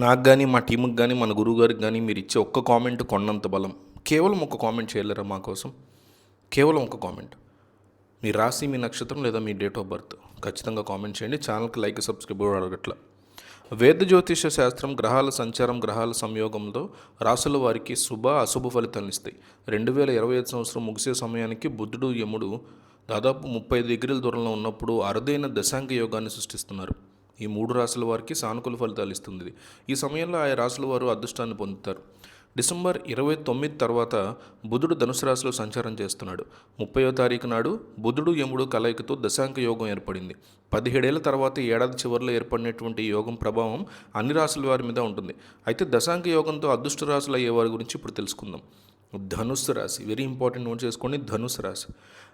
నాకు కానీ మా టీంకి కానీ మన గురువు గారికి కానీ మీరు ఇచ్చే ఒక్క కామెంట్ కొన్నంత బలం. కేవలం ఒక కామెంట్ చేయలేరా మా కోసం? కేవలం ఒక కామెంట్. మీ రాశి మీ నక్షత్రం లేదా మీ డేట్ ఆఫ్ బర్త్? ఖచ్చితంగా కామెంట్ చేయండి. ఛానల్కి లైక్ సబ్స్క్రైబ్ కూడా వేద జ్యోతిష శాస్త్రం గ్రహాల సంచారం గ్రహాల సంయోగంలో రాసుల వారికి శుభ అశుభ ఫలితాలను ఇస్తాయి. రెండు వేల ఇరవై ఐదు సంవత్సరం ముగిసే సమయానికి బుద్ధుడు యముడు దాదాపు ముప్పై ఐదు డిగ్రీల దూరంలో ఉన్నప్పుడు అరుదైన దశాంక యోగాన్ని సృష్టిస్తున్నారు. ఈ మూడు రాశుల వారికి సానుకూల ఫలితాలు ఇస్తుంది. ఈ సమయంలో ఆయా రాశుల వారు అదృష్టాన్ని పొందుతారు. డిసెంబర్ ఇరవై తొమ్మిది తర్వాత బుధుడు ధనుసు రాశిలో సంచారం చేస్తున్నాడు. ముప్పయో తారీఖు నాడు బుధుడు యముడు కలయికతో దశాంక యోగం ఏర్పడింది. పదిహేడేళ్ళ తర్వాత ఏడాది చివరిలో ఏర్పడినటువంటి యోగం ప్రభావం అన్ని రాశుల వారి మీద ఉంటుంది. అయితే దశాంక యోగంతో అదృష్ట రాశులు అయ్యే వారి గురించి ఇప్పుడు తెలుసుకుందాం. ధనుస్సు రాశి వెరీ ఇంపార్టెంట్ నోట్ చేసుకోండి ధనుస్సు రాశి.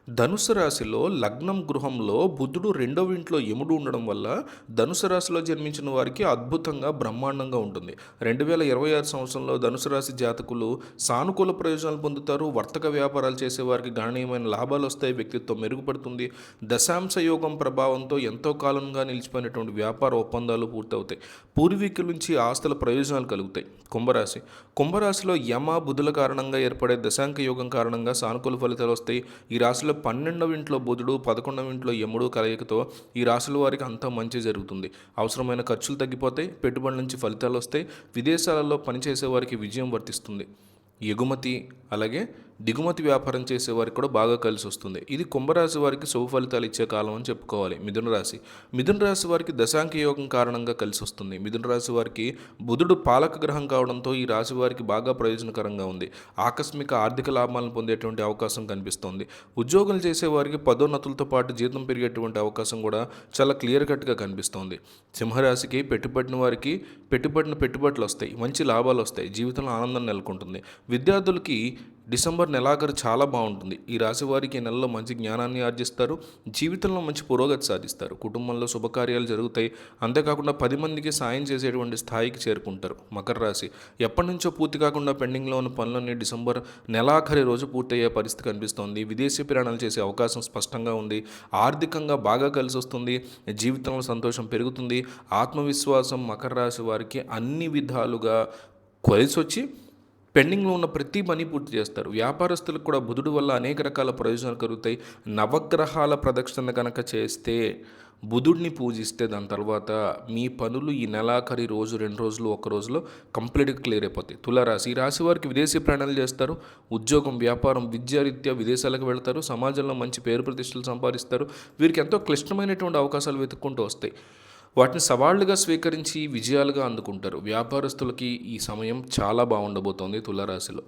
ధనుసు రాశిలో లగ్నం గృహంలో బుద్ధుడు రెండవ ఇంట్లో యముడు ఉండడం వల్ల ధనుసు రాశిలో జన్మించిన వారికి అద్భుతంగా బ్రహ్మాండంగా ఉంటుంది. రెండు వేల ఇరవై ఆరు సంవత్సరంలో ధనుసు రాశి జాతకులు సానుకూల ప్రయోజనాలు పొందుతారు వర్తక వ్యాపారాలు చేసే వారికి గణనీయమైన లాభాలు వస్తాయి వ్యక్తిత్వం మెరుగుపడుతుంది. దశాంశ యోగం ప్రభావంతో ఎంతో కాలంగా నిలిచిపోయినటువంటి వ్యాపార ఒప్పందాలు పూర్తవుతాయి. పూర్వీకుల నుంచి ఆస్తుల ప్రయోజనాలు కలుగుతాయి. కుంభరాశి. కుంభరాశిలో యమ బుధుల కారణంగా ఏర్పడే దశాంక యోగం కారణంగా సానుకూల ఫలితాలు వస్తాయి. ఈ రాశిలో పన్నెండవ ఇంట్లో బుధుడు పదకొండవ ఇంట్లో యముడు కలయికతో ఈ రాశుల వారికి అంతా మంచి జరుగుతుంది. అవసరమైన ఖర్చులు తగ్గిపోతాయి పెట్టుబడుల నుంచి ఫలితాలు వస్తాయి. విదేశాలలో పనిచేసే వారికి విజయం వర్తిస్తుంది. ఎగుమతి అలాగే దిగుమతి వ్యాపారం చేసే వారికి కూడా బాగా కలిసి వస్తుంది. ఇది కుంభరాశి వారికి శుభ ఫలితాలు ఇచ్చే కాలం అని చెప్పుకోవాలి. మిథున రాశి. మిథున రాశి వారికి దశాంక యోగం కారణంగా కలిసి వస్తుంది. మిథున రాశి వారికి బుధుడు పాలక గ్రహం కావడంతో ఈ రాశి వారికి బాగా ప్రయోజనకరంగా ఉంది. ఆకస్మిక ఆర్థిక లాభాలను పొందేటువంటి అవకాశం కనిపిస్తోంది. ఉద్యోగులు చేసే వారికి పదోన్నతులతో పాటు జీతం పెరిగేటువంటి అవకాశం కూడా చాలా క్లియర్ కట్గా కనిపిస్తోంది. సింహరాశికి పెట్టుబడిన వారికి పెట్టుబడిన పెట్టుబడులు వస్తాయి. మంచి లాభాలు వస్తాయి. జీవితంలో ఆనందం నెలకొంటుంది. విద్యార్థులకి డిసెంబర్ నెలాఖరు చాలా బాగుంటుంది. ఈ రాశి వారికి ఈ నెలలో మంచి జ్ఞానాన్ని ఆర్జిస్తారు. జీవితంలో మంచి పురోగతి సాధిస్తారు. కుటుంబంలో శుభకార్యాలు జరుగుతాయి. అంతేకాకుండా పది మందికి సాయం చేసేటువంటి స్థాయికి చేరుకుంటారు. మకర రాశి ఎప్పటి నుంచో పూర్తి కాకుండా పెండింగ్లో ఉన్న పనులన్నీ డిసెంబర్ నెలాఖరి రోజు పూర్తయ్యే పరిస్థితి కనిపిస్తోంది. విదేశీ ప్రయాణాలు చేసే అవకాశం స్పష్టంగా ఉంది. ఆర్థికంగా బాగా కలిసి వస్తుంది. జీవితంలో సంతోషం పెరుగుతుంది. ఆత్మవిశ్వాసం మకర రాశి వారికి అన్ని విధాలుగా కలిసి వచ్చి పెండింగ్లో ఉన్న ప్రతి పని పూర్తి చేస్తారు. వ్యాపారస్తులకు కూడా బుధుడు వల్ల అనేక రకాల ప్రయోజనాలు కలుగుతాయి. నవగ్రహాల ప్రదక్షిణ కనుక చేస్తే బుధుడిని పూజిస్తే దాని తర్వాత మీ పనులు ఈ నెలాఖరి రోజు రెండు రోజులు ఒక రోజులో కంప్లీట్గా క్లియర్ అయిపోతాయి. తులారాశి ఈ రాశి వారికి విదేశీ ప్రయాణాలు చేస్తారు. ఉద్యోగం వ్యాపారం విద్యారీత్యా విదేశాలకు వెళ్తారు. సమాజంలో మంచి పేరు ప్రతిష్టలు సంపాదిస్తారు. వీరికి ఎంతో క్లిష్టమైనటువంటి అవకాశాలు వెతుక్కుంటూ వస్తాయి. వాటిని సవాళ్ళుగా స్వీకరించి విజయాలుగా అందుకుంటారు. వ్యాపారస్తులకి ఈ సమయం చాలా బాగుండబోతోంది తులారాశిలో.